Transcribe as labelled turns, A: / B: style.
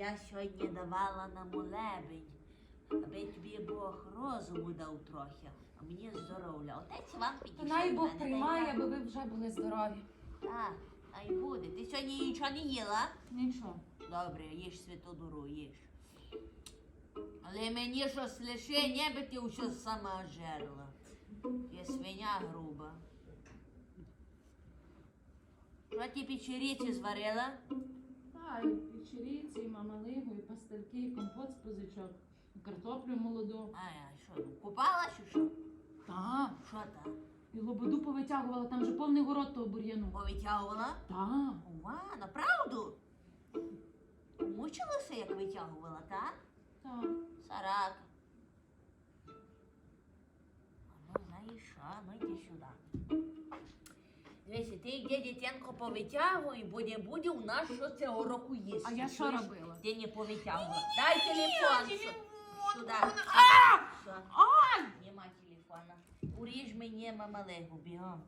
A: я сьогодні давала на молебень, аби тобі Бог розуму дав трохи, а мені здоров'я. Отець Іван підійшов.
B: Най Бог приймає, аби ви вже були здорові.
A: Так, а й буде. Ти сьогодні нічого не їла?
B: Нічого.
A: Добре, їж святу дуру, їж. Але мені щось лише, не би ти щось сама жерла. Я свиня груба. Що ти печеріці зварила?
B: Так, і печеріці, і мамалигу, і пастельки, і компот з позичок, і картоплю молоду.
A: А я що, купала чи що?
B: Так,
A: Що там?
B: і лободу повитягувала, там же повний город того бур'яну.
A: Повитягувала?
B: Так.
A: Ува, направду? Мучилася, як витягувала, так?
B: Так.
A: Сарака. А ну, знаєш що, ну йди сюди. Дивися, ти йди дитянко повитягуй, бо не буде у нас що цього року їсти.
B: А я що
A: чуєш?
B: робила?
A: Ти не повитягувала. Дай телефон. сю- Сюди. Все. Нема телефона. Уріж мені мамалегу, бігом.